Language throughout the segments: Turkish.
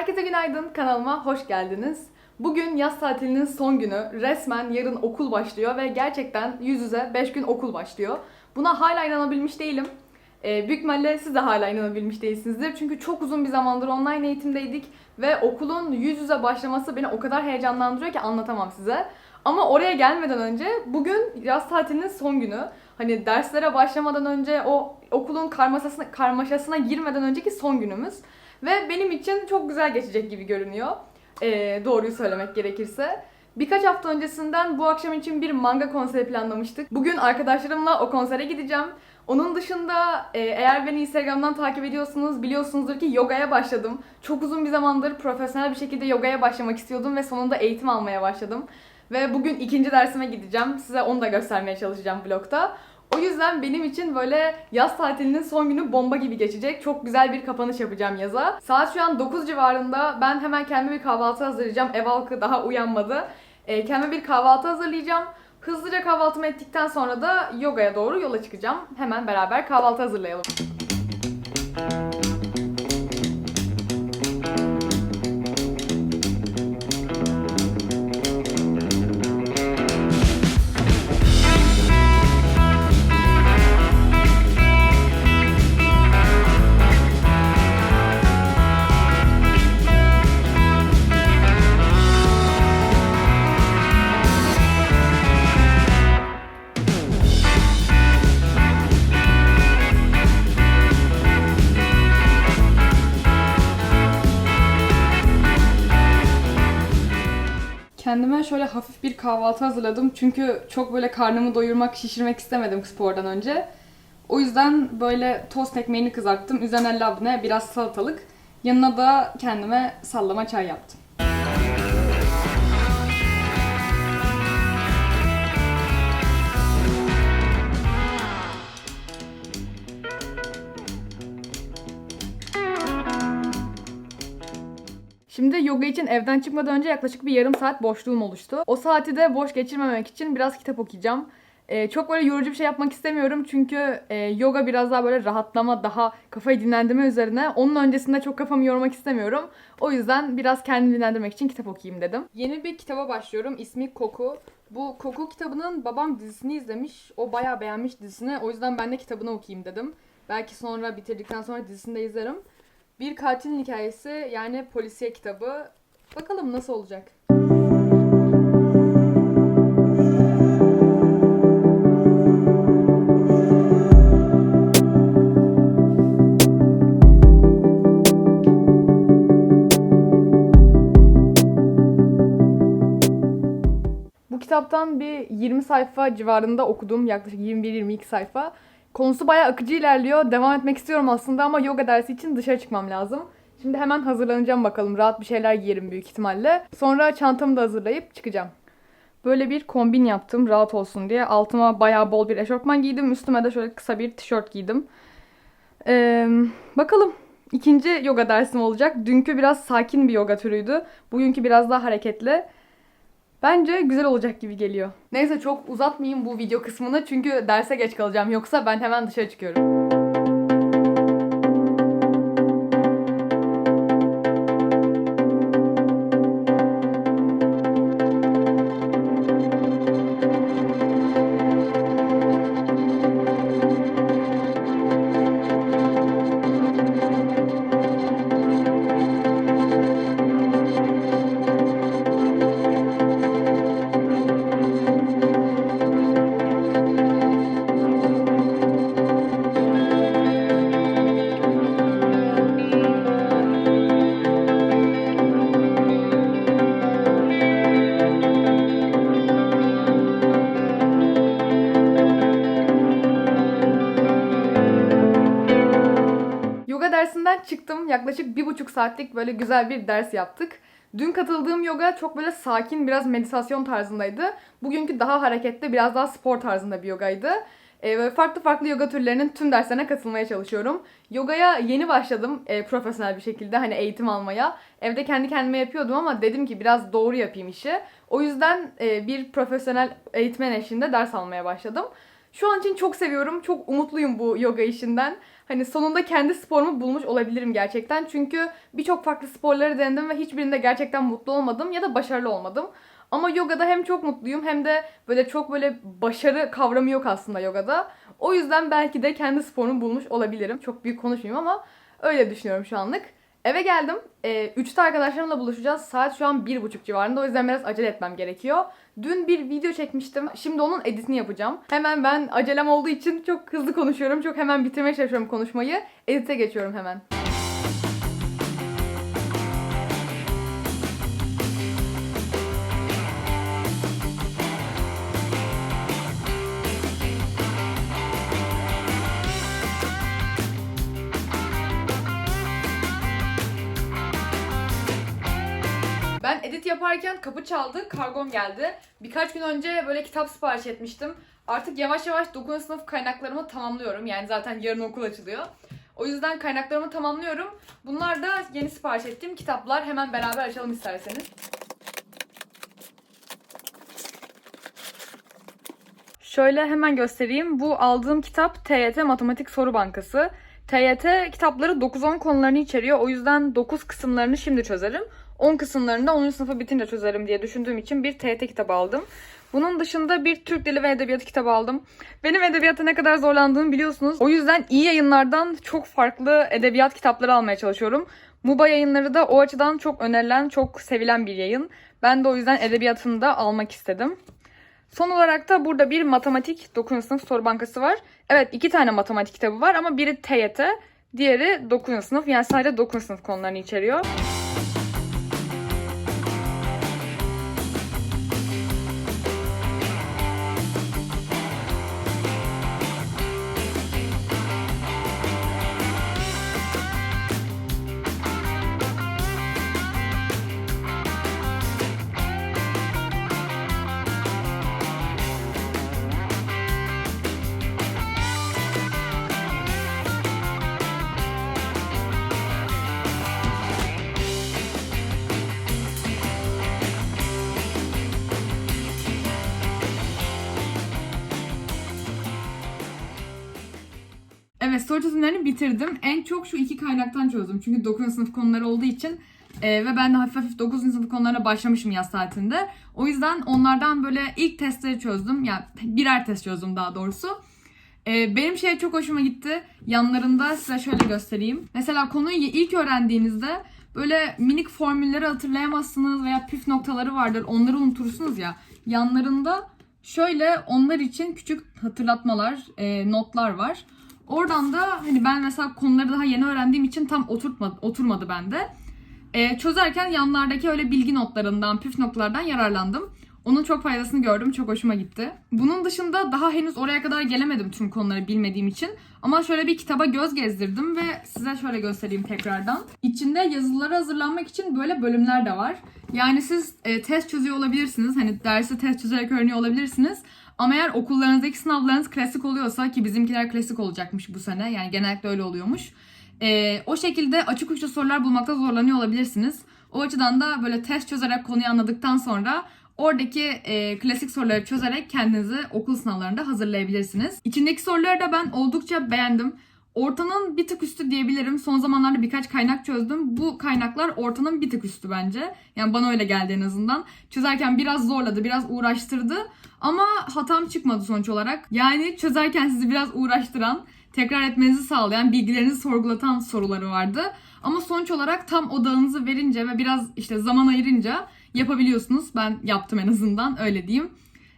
Herkese günaydın, kanalıma hoş geldiniz. Bugün yaz tatilinin son günü. Resmen yarın okul başlıyor ve gerçekten yüz yüze 5 gün okul başlıyor. Buna hala inanabilmiş değilim. Ee, büyük ihtimalle siz de hala inanabilmiş değilsinizdir. Çünkü çok uzun bir zamandır online eğitimdeydik ve okulun yüz yüze başlaması beni o kadar heyecanlandırıyor ki anlatamam size. Ama oraya gelmeden önce bugün yaz tatilinin son günü. Hani derslere başlamadan önce o okulun karmaşasına, karmaşasına girmeden önceki son günümüz. Ve benim için çok güzel geçecek gibi görünüyor. Ee, doğruyu söylemek gerekirse. Birkaç hafta öncesinden bu akşam için bir manga konseri planlamıştık. Bugün arkadaşlarımla o konsere gideceğim. Onun dışında e, eğer beni Instagram'dan takip ediyorsunuz biliyorsunuzdur ki yogaya başladım. Çok uzun bir zamandır profesyonel bir şekilde yogaya başlamak istiyordum ve sonunda eğitim almaya başladım. Ve bugün ikinci dersime gideceğim. Size onu da göstermeye çalışacağım vlogta. O yüzden benim için böyle yaz tatilinin son günü bomba gibi geçecek. Çok güzel bir kapanış yapacağım yaza. Saat şu an 9 civarında. Ben hemen kendime bir kahvaltı hazırlayacağım. Ev halkı daha uyanmadı. E, kendime bir kahvaltı hazırlayacağım. Hızlıca kahvaltımı ettikten sonra da yogaya doğru yola çıkacağım. Hemen beraber kahvaltı hazırlayalım. Şöyle hafif bir kahvaltı hazırladım. Çünkü çok böyle karnımı doyurmak, şişirmek istemedim spordan önce. O yüzden böyle tost ekmeğini kızarttım. Üzerine labne, biraz salatalık. Yanına da kendime sallama çay yaptım. Şimdi yoga için evden çıkmadan önce yaklaşık bir yarım saat boşluğum oluştu. O saati de boş geçirmemek için biraz kitap okuyacağım. Ee, çok böyle yorucu bir şey yapmak istemiyorum çünkü e, yoga biraz daha böyle rahatlama, daha kafayı dinlendirme üzerine. Onun öncesinde çok kafamı yormak istemiyorum. O yüzden biraz kendimi dinlendirmek için kitap okuyayım dedim. Yeni bir kitaba başlıyorum. İsmi Koku. Bu Koku kitabının babam dizisini izlemiş. O bayağı beğenmiş dizisini. O yüzden ben de kitabını okuyayım dedim. Belki sonra bitirdikten sonra dizisini de izlerim. Bir katilin hikayesi yani polisiye kitabı. Bakalım nasıl olacak. Bu kitaptan bir 20 sayfa civarında okudum. Yaklaşık 21-22 sayfa. Konusu bayağı akıcı ilerliyor. Devam etmek istiyorum aslında ama yoga dersi için dışarı çıkmam lazım. Şimdi hemen hazırlanacağım bakalım. Rahat bir şeyler giyerim büyük ihtimalle. Sonra çantamı da hazırlayıp çıkacağım. Böyle bir kombin yaptım rahat olsun diye. Altıma bayağı bol bir eşofman giydim. Üstüme de şöyle kısa bir tişört giydim. Ee, bakalım. İkinci yoga dersim olacak. Dünkü biraz sakin bir yoga türüydü. Bugünkü biraz daha hareketli. Bence güzel olacak gibi geliyor. Neyse çok uzatmayayım bu video kısmını çünkü derse geç kalacağım. Yoksa ben hemen dışarı çıkıyorum. Dersinden çıktım. Yaklaşık bir buçuk saatlik böyle güzel bir ders yaptık. Dün katıldığım yoga çok böyle sakin, biraz meditasyon tarzındaydı. Bugünkü daha hareketli, biraz daha spor tarzında bir yogaydı. Ee, böyle farklı farklı yoga türlerinin tüm derslerine katılmaya çalışıyorum. Yogaya yeni başladım e, profesyonel bir şekilde hani eğitim almaya. Evde kendi kendime yapıyordum ama dedim ki biraz doğru yapayım işi. O yüzden e, bir profesyonel eğitmen eşliğinde ders almaya başladım. Şu an için çok seviyorum. Çok umutluyum bu yoga işinden. Hani sonunda kendi sporumu bulmuş olabilirim gerçekten. Çünkü birçok farklı sporları denedim ve hiçbirinde gerçekten mutlu olmadım ya da başarılı olmadım. Ama yogada hem çok mutluyum hem de böyle çok böyle başarı kavramı yok aslında yogada. O yüzden belki de kendi sporumu bulmuş olabilirim. Çok büyük konuşmayayım ama öyle düşünüyorum şu anlık. Eve geldim. E, üçte arkadaşlarımla buluşacağız. Saat şu an bir buçuk civarında. O yüzden biraz acele etmem gerekiyor. Dün bir video çekmiştim. Şimdi onun editini yapacağım. Hemen ben acelem olduğu için çok hızlı konuşuyorum. Çok hemen bitirmeye çalışıyorum konuşmayı. Edite geçiyorum hemen. Ben edit yaparken kapı çaldı, kargom geldi. Birkaç gün önce böyle kitap sipariş etmiştim. Artık yavaş yavaş 9. sınıf kaynaklarımı tamamlıyorum. Yani zaten yarın okul açılıyor. O yüzden kaynaklarımı tamamlıyorum. Bunlar da yeni sipariş ettiğim kitaplar. Hemen beraber açalım isterseniz. Şöyle hemen göstereyim. Bu aldığım kitap TYT Matematik Soru Bankası. TYT kitapları 9-10 konularını içeriyor. O yüzden 9 kısımlarını şimdi çözerim. 10 kısımlarını da 10. sınıfa bitince çözerim diye düşündüğüm için bir TYT kitabı aldım. Bunun dışında bir Türk Dili ve Edebiyatı kitabı aldım. Benim edebiyatta ne kadar zorlandığımı biliyorsunuz. O yüzden iyi yayınlardan çok farklı edebiyat kitapları almaya çalışıyorum. MUBA yayınları da o açıdan çok önerilen, çok sevilen bir yayın. Ben de o yüzden edebiyatını da almak istedim. Son olarak da burada bir matematik 9. sınıf soru bankası var. Evet iki tane matematik kitabı var ama biri TYT, diğeri 9. sınıf. Yani sadece 9. sınıf konularını içeriyor. Soru çözümlerini bitirdim. En çok şu iki kaynaktan çözdüm. Çünkü 9. sınıf konuları olduğu için e, ve ben de hafif hafif 9. sınıf konularına başlamışım yaz saatinde. O yüzden onlardan böyle ilk testleri çözdüm. Yani birer test çözdüm daha doğrusu. E, benim şey çok hoşuma gitti. Yanlarında size şöyle göstereyim. Mesela konuyu ilk öğrendiğinizde böyle minik formülleri hatırlayamazsınız veya püf noktaları vardır. Onları unutursunuz ya. Yanlarında şöyle onlar için küçük hatırlatmalar, e, notlar var. Oradan da hani ben mesela konuları daha yeni öğrendiğim için tam oturtmadı, oturmadı bende. Ee, çözerken yanlardaki öyle bilgi notlarından, püf noktalardan yararlandım. Onun çok faydasını gördüm. Çok hoşuma gitti. Bunun dışında daha henüz oraya kadar gelemedim tüm konuları bilmediğim için. Ama şöyle bir kitaba göz gezdirdim ve size şöyle göstereyim tekrardan. İçinde yazıları hazırlanmak için böyle bölümler de var. Yani siz e, test çözüyor olabilirsiniz. Hani dersi test çözerek öğreniyor olabilirsiniz. Ama eğer okullarınızdaki sınavlarınız klasik oluyorsa ki bizimkiler klasik olacakmış bu sene. Yani genellikle öyle oluyormuş. Ee, o şekilde açık uçlu sorular bulmakta zorlanıyor olabilirsiniz. O açıdan da böyle test çözerek konuyu anladıktan sonra oradaki e, klasik soruları çözerek kendinizi okul sınavlarında hazırlayabilirsiniz. İçindeki soruları da ben oldukça beğendim. Ortanın bir tık üstü diyebilirim. Son zamanlarda birkaç kaynak çözdüm. Bu kaynaklar ortanın bir tık üstü bence. Yani bana öyle geldi en azından. Çözerken biraz zorladı, biraz uğraştırdı. Ama hatam çıkmadı sonuç olarak. Yani çözerken sizi biraz uğraştıran, tekrar etmenizi sağlayan, bilgilerinizi sorgulatan soruları vardı. Ama sonuç olarak tam odağınızı verince ve biraz işte zaman ayırınca yapabiliyorsunuz. Ben yaptım en azından öyle diyeyim.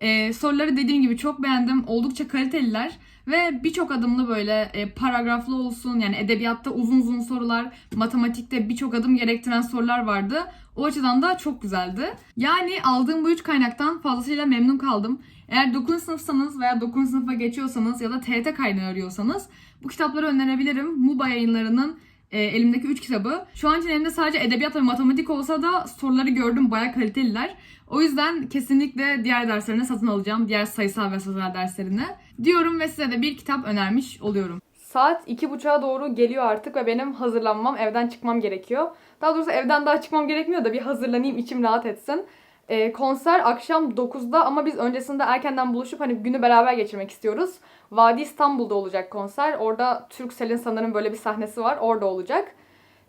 Ee, soruları dediğim gibi çok beğendim. Oldukça kaliteliler. Ve birçok adımlı böyle e, paragraflı olsun yani edebiyatta uzun uzun sorular, matematikte birçok adım gerektiren sorular vardı. O açıdan da çok güzeldi. Yani aldığım bu üç kaynaktan fazlasıyla memnun kaldım. Eğer 9. sınıfsanız veya 9. sınıfa geçiyorsanız ya da TRT kaynağı arıyorsanız bu kitapları önerebilirim. MUBA yayınlarının e, elimdeki 3 kitabı. Şu an için elimde sadece edebiyat ve matematik olsa da soruları gördüm baya kaliteliler. O yüzden kesinlikle diğer derslerine satın alacağım. Diğer sayısal ve sözel derslerine. Diyorum ve size de bir kitap önermiş oluyorum. Saat iki buçuğa doğru geliyor artık ve benim hazırlanmam, evden çıkmam gerekiyor. Daha doğrusu evden daha çıkmam gerekmiyor da bir hazırlanayım, içim rahat etsin. E, konser akşam 9'da ama biz öncesinde erkenden buluşup hani günü beraber geçirmek istiyoruz. Vadi İstanbul'da olacak konser. Orada Turkcell'in sanırım böyle bir sahnesi var. Orada olacak.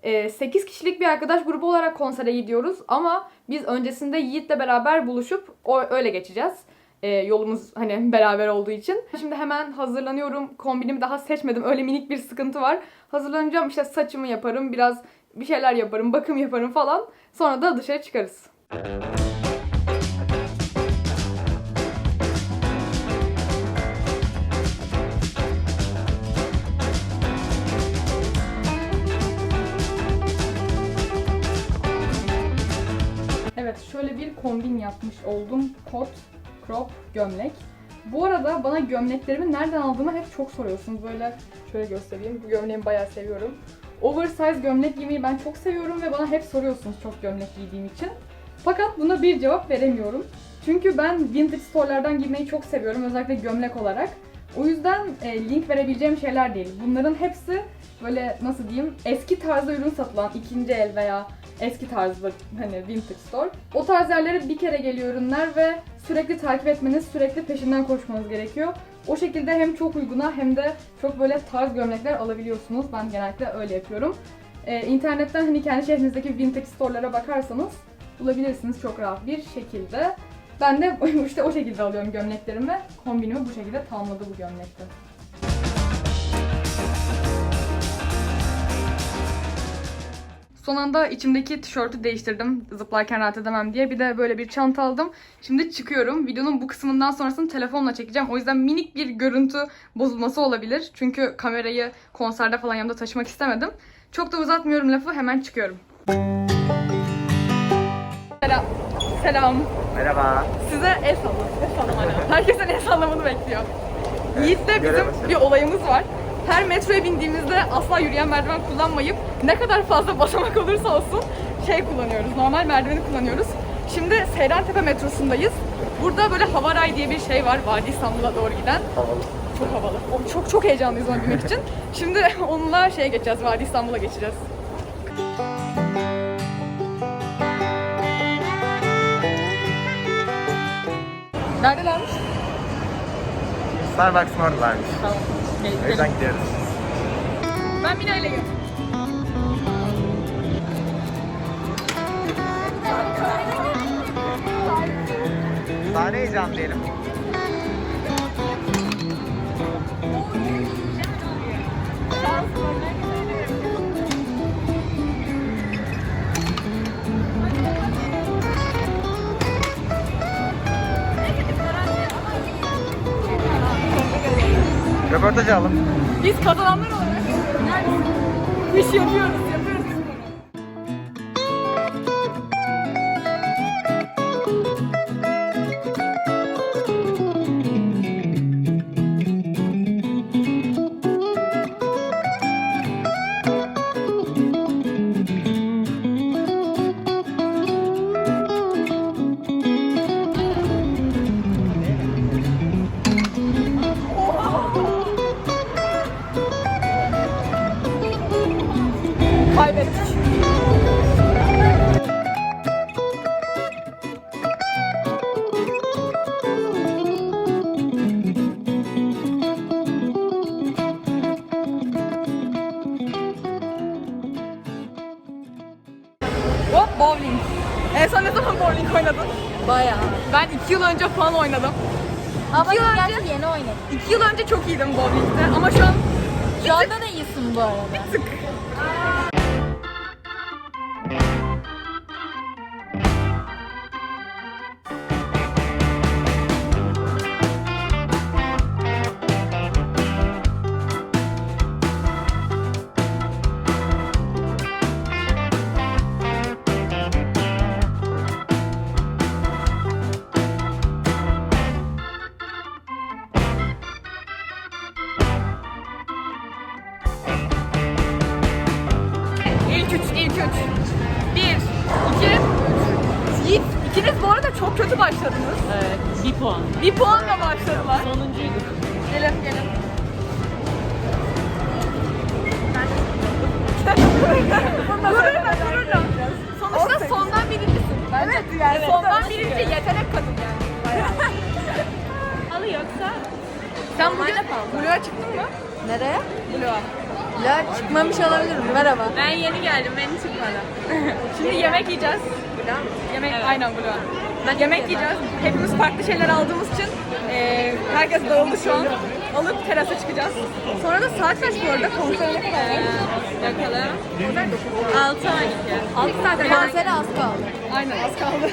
E, 8 kişilik bir arkadaş grubu olarak konsere gidiyoruz ama biz öncesinde Yiğit'le beraber buluşup o, öyle geçeceğiz. E, yolumuz hani beraber olduğu için. Şimdi hemen hazırlanıyorum. Kombinimi daha seçmedim. Öyle minik bir sıkıntı var. Hazırlanacağım işte saçımı yaparım. Biraz bir şeyler yaparım. Bakım yaparım falan. Sonra da dışarı çıkarız. Kombin yapmış oldum. Kot, crop, gömlek. Bu arada bana gömleklerimi nereden aldığımı hep çok soruyorsunuz. Böyle şöyle göstereyim. Bu gömleğimi bayağı seviyorum. Oversize gömlek giymeyi ben çok seviyorum ve bana hep soruyorsunuz çok gömlek giydiğim için. Fakat buna bir cevap veremiyorum. Çünkü ben vintage store'lardan giymeyi çok seviyorum. Özellikle gömlek olarak. O yüzden e, link verebileceğim şeyler değil. Bunların hepsi böyle nasıl diyeyim eski tarzda ürün satılan ikinci el veya eski tarzda hani vintage store. O tarz yerlere bir kere geliyor ürünler ve sürekli takip etmeniz, sürekli peşinden koşmanız gerekiyor. O şekilde hem çok uyguna hem de çok böyle tarz gömlekler alabiliyorsunuz. Ben genellikle öyle yapıyorum. Ee, internetten hani kendi şehrinizdeki vintage store'lara bakarsanız bulabilirsiniz çok rahat bir şekilde. Ben de işte o şekilde alıyorum gömleklerimi. Kombinimi bu şekilde tamamladı bu gömlekte. Son anda içimdeki tişörtü değiştirdim zıplarken rahat edemem diye. Bir de böyle bir çanta aldım. Şimdi çıkıyorum. Videonun bu kısmından sonrasını telefonla çekeceğim. O yüzden minik bir görüntü bozulması olabilir. Çünkü kamerayı konserde falan yanımda taşımak istemedim. Çok da uzatmıyorum lafı hemen çıkıyorum. Selam. Selam. Merhaba. Size el sallam. El sallam hala. Herkesin el sallamını bekliyor. Yiğit'le bizim bir olayımız var. Her metroya bindiğimizde asla yürüyen merdiven kullanmayıp ne kadar fazla basamak olursa olsun şey kullanıyoruz. Normal merdiveni kullanıyoruz. Şimdi Seyrantepe metrosundayız. Burada böyle Havaray diye bir şey var. Vadi İstanbul'a doğru giden. Havalı. Çok havalı. O- Çok çok heyecanlıyız ona binmek için. Şimdi onunla şeye geçeceğiz. Vadi İstanbul'a geçeceğiz. Neredelermiş? Starbucks'ın oradalarmış. Tamam. O yüzden gidiyoruz. Ben Mina ile geldim. Daha ne heyecan diyelim. Röportaj. Biz kazananlar olarak iş yapıyoruz, İki yıl önce çok iyiydim bowlingde ama şu an Şu anda da iyisin bu arada. Gururla gururla. Sonuçta sondan birincisin. Evet yani. Sondan birinci yetenek kadın yani. Alı yoksa sen bugün Blue'a çıktın mı? Nereye? Blue'a. Ya çıkmamış olabilirim. Merhaba. Ben yeni geldim. Beni çıkmadı. Şimdi yemek yiyeceğiz. Blue'a mı? Yemek, evet. aynen Blue'a. Ben yemek yiyeceğiz. Hepimiz farklı şeyler aldığımız için e, herkes dağıldı şu an. Alıp terasa çıkacağız. Sonra da saat kaç bu arada? Konser ne kadar? Bakalım. Konser 9. 6 12. 6 saat Konsere az kaldı. Aynen az kaldı.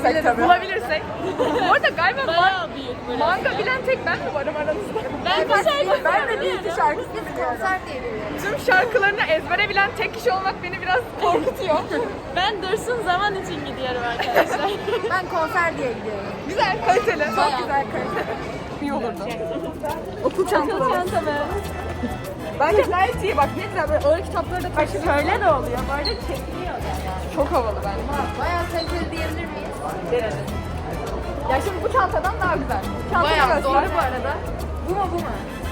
Bulabilirsek tabii. Bulabilirsek. Bu arada galiba man- manga bilen tek ben mi varım aranızda? Ben bir şey Ben de bir iki şarkı Konser diye biliyorum. Tüm şarkılarını ezbere bilen tek kişi olmak beni biraz korkutuyor. Ben Dursun zaman için gidiyorum arkadaşlar. Ben konser diye gidiyorum. güzel, kaliteli. Çok güzel, kaliteli. İyi olurdu. Okul çantaları. Çantamı. Bence gayet iyi bak ne güzel böyle ağır kitapları da taşıdı. Şöyle de oluyor, böyle çekiliyor. Çok havalı bence. Bayağı kaliteli diyebilir miyiz? Denedim. Ya şimdi bu çantadan daha güzel. Çanta Bayağı doğru bu arada. Bu mu bu mu?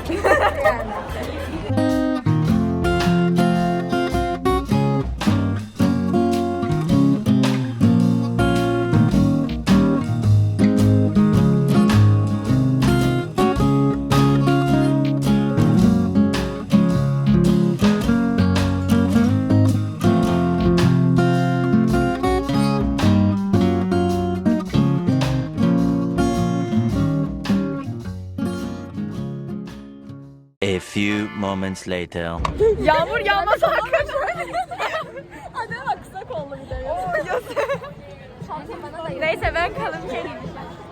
yani. Moments later. Yağmur yağmaz sakın. Hadi bak kısa kollu bir de. Neyse ben kalın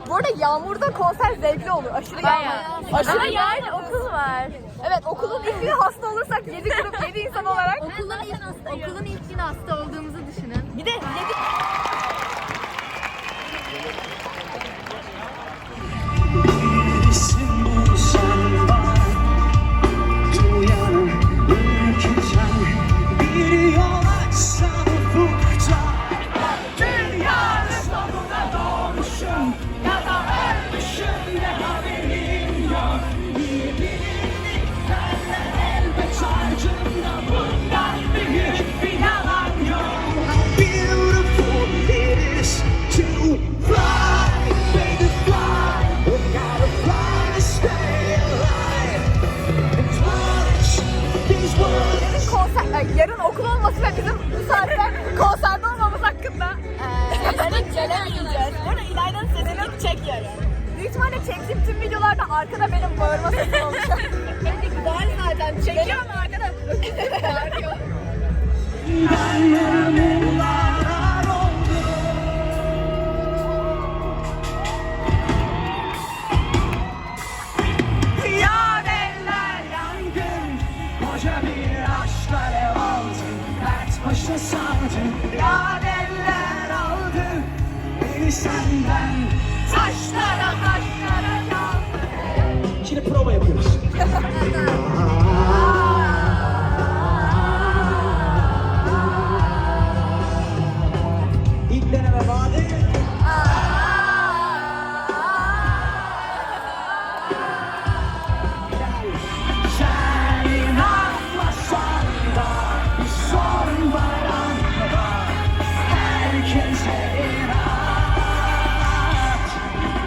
Bu arada yağmurda konser zevkli olur. Aşırı yağmur. Aşırı Ama yağmur. yarın okul var. Evet okulun ilk günü hasta olursak 7 grup 7 insan olarak. Okulun ilk, okulun ilk günü hasta olduğumuzu düşünün. Bir de 7 arkada benim bağırma sesim olacak. Var zaten çekiyorum arkada. Bağırıyor. Başı sardı, yar eller aldı. Beni senden taşlara. Şimdi prova yapıyoruz. İlk deneme vade. Herkese inat.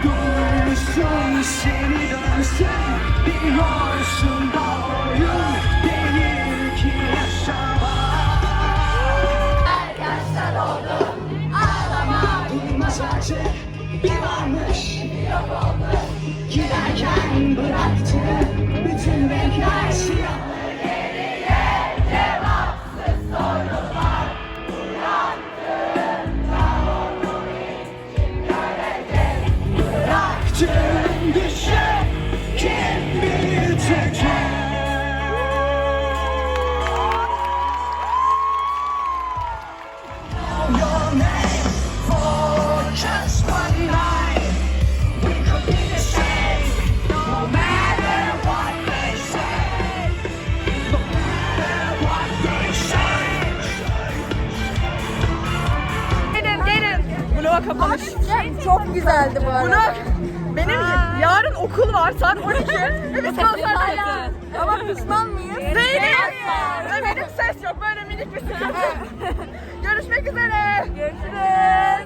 Duysun seni dönsen biliyorsun da oyun değil ki yaşamak. Durmaz artık bir varmış Giderken bıraktı bütün renkler siyah